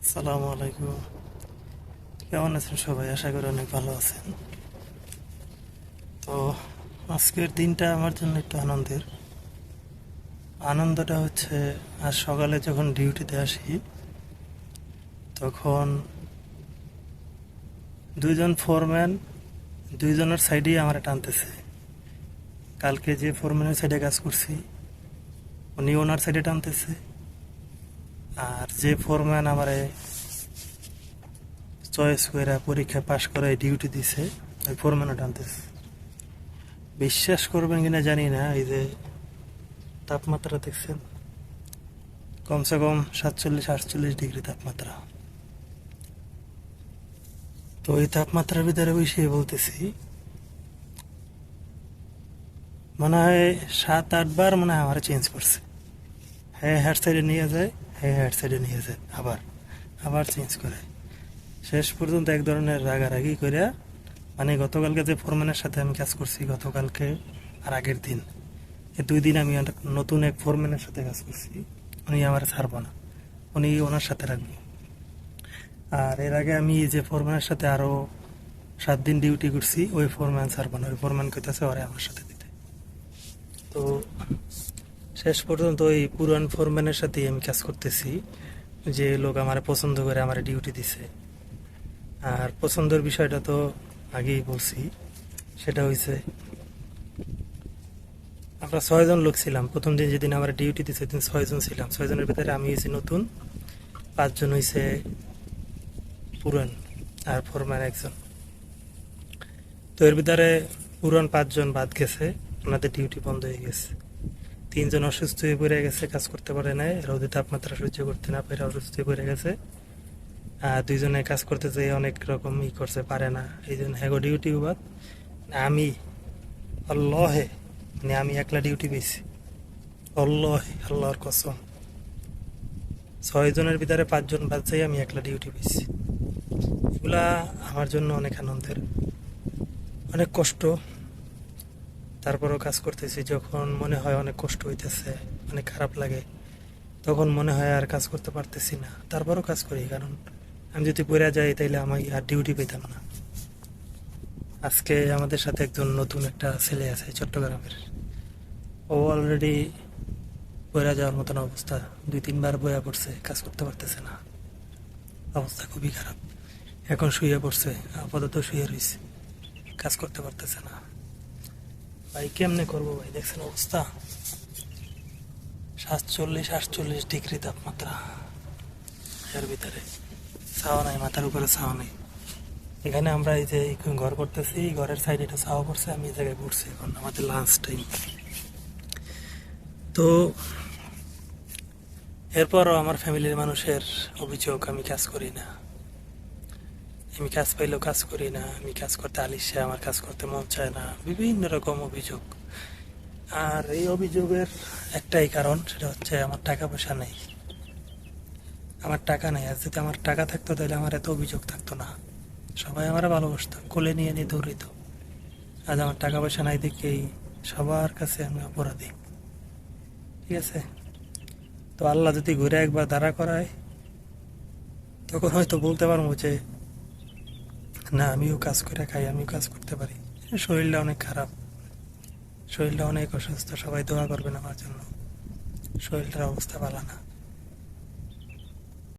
আসসালামু আলাইকুম। কেমন আছেন সবাই? আশা করি অনেক ভালো আছেন। তো, আজকের দিনটা আমার জন্য একটু আনন্দের। আনন্দটা হচ্ছে, আজ সকালে যখন ডিউটিতে আসি, তখন দুইজন ফোরম্যান দুইজনের সাইডেই আমার টানতেছে। কালকে যে ফোরম্যানের সাইডে কাজ করছি, উনি ওনার সাইডে টানতেছে। আর যে ফোরম্যান আমারে চয়েস করে পরীক্ষা পাশ করে ডিউটি দিছে, ওই ফোরম্যানও টানতেছে। বিশ্বাস করবেন কিনা জানি না, এই যে তাপমাত্রা দেখছেন? কমসে কম সাতচল্লিশ, আটচল্লিশ ডিগ্রি তাপমাত্রা। তো ওই তাপমাত্রার ভিতরে বসে বলতেছি, মনে হয় সাত আটবার মনে হয় আমার চেঞ্জ করছে। হ্যাঁ হেড সাইডে নিয়ে যায়। হ্যাঁ হেড সাইডে নিয়ে যায় আবার আবার চেঞ্জ করে। শেষ পর্যন্ত এক ধরনের রাগারাগি করে মানে গতকালকে যে ফোরম্যানের সাথে আমি কাজ করছি, গতকালকে আর আগের দিন এই দুই দিন আমি নতুন এক ফোরম্যানের সাথে কাজ করছি, উনি আমার ছাড়বো না, উনি ওনার সাথে রাখব। আর এর আগে আমি যে ফোরম্যানের সাথে আরও সাত দিন ডিউটি করছি, ওই ফোরম্যান ছাড়বো না, ওই ফোরম্যান কইতেছে ওরে আমার সাথে দিতে। তো শেষ পর্যন্ত ওই পুরান ফোরম্যানের সাথেই আমি কাজ করতেছি। যে লোক আমার পছন্দ করে আমার ডিউটি দিছে। আর পছন্দের বিষয়টা তো আগেই বলছি, সেটা হয়েছে আমরা ছয়জন লোক ছিলাম। প্রথম দিন যেদিন আমার ডিউটি দিছে, সেদিন ছয়জন ছিলাম। ছয়জনের ভিতরে আমি হয়েছি নতুন পাঁচজন হয়েছে পুরান আর ফোরম্যান একজন। তো এর ভিতরে পুরান পাঁচজন বাদ গেছে, ওনাদের ডিউটি বন্ধ হয়ে গেছে। তিনজন অসুস্থ হয়ে পড়ে গেছে, কাজ করতে পারে নাই, রোদে তাপমাত্রা সহ্য করতে না পেরে অসুস্থ হয়ে পড়ে গেছে। আর দুইজনে কাজ করতে যেয়ে অনেক রকম ই করতে পারে না। এই জন্য হ্যাগো ডিউটি বাদ। আমি অল্লহে মানে আমি একলা ডিউটি পেয়েছি। অল্লহে আল্লাহর কসম। ছয়জনের ভিতরে পাঁচজন বাদ যাই আমি একলা ডিউটি পেয়েছি। এগুলা আমার জন্য অনেক আনন্দের। অনেক কষ্ট। তারপরও কাজ করতেছি, যখন মনে হয় অনেক কষ্ট হইতেছে, অনেক খারাপ লাগে, তখন মনে হয় আর কাজ করতে পারতেছি না। তারপরও কাজ করি, কারণ আমি যদি পড়ে যাই তাইলে আমি আর ডিউটি পেতাম না। আজকে আমাদের সাথে একজন নতুন একটা ছেলে আছে চট্টগ্রামের। ও অলরেডি বইরা যাওয়ার মতন অবস্থা, দুই, তিনবার বইয়া পড়ছে, কাজ করতে পারতেছে না। অবস্থা খুবই খারাপ। এখন শুয়ে পড়ছে, আপাতত শুয়ে রয়েছে কাজ করতে পারতেছে না। ভাই, কেমনে করব ভাই? দেখছেন অবস্থা? সাতচল্লিশ, আটচল্লিশ ডিগ্রি তাপমাত্রা। এর ভিতরে ছাওয়া নাই, মাথার উপরে ছাওয়া নেই। এখানে আমরা এই যে ঘর করতেছি, ঘরের সাইডে একটা ছাওয়া করছে আমি এই জায়গায় ঘুরছি এখন আমাদের লাঞ্চ টাইম তো এরপরও আমার ফ্যামিলির মানুষের অভিযোগ, আমি কাজ করি না। আমি কাজ পাইলেও কাজ করি না, আমি কাজ করতে আলিসে আমার কাজ করতে মন চায় না, বিভিন্ন রকম অভিযোগ। আর এই অভিযোগের একটাই কারণ, সেটা হচ্ছে আমার টাকা পয়সা নেই। আমার টাকা নেই, আর যদি আমার টাকা থাকতো তাহলে আমার এত অভিযোগ থাকতো না। সবাই আমার ভালোবাসতো, কোলে নিয়ে নিয়ে দৌড়িত আজ আমার টাকা পয়সা নাই দেখেই সবার কাছে আমি অপরাধী। ঠিক আছে? তো আল্লাহ যদি ঘুরে একবার দাঁড়া করায়, তখন হয়তো বলতে পারব যে না, আমিও কাজ করে খাই, আমিও কাজ করতে পারি। শরীরটা অনেক খারাপ। শরীরটা অনেক অসুস্থ, সবাই দোয়া করবেন আমার জন্য। শরীরটার অবস্থা ভালো না।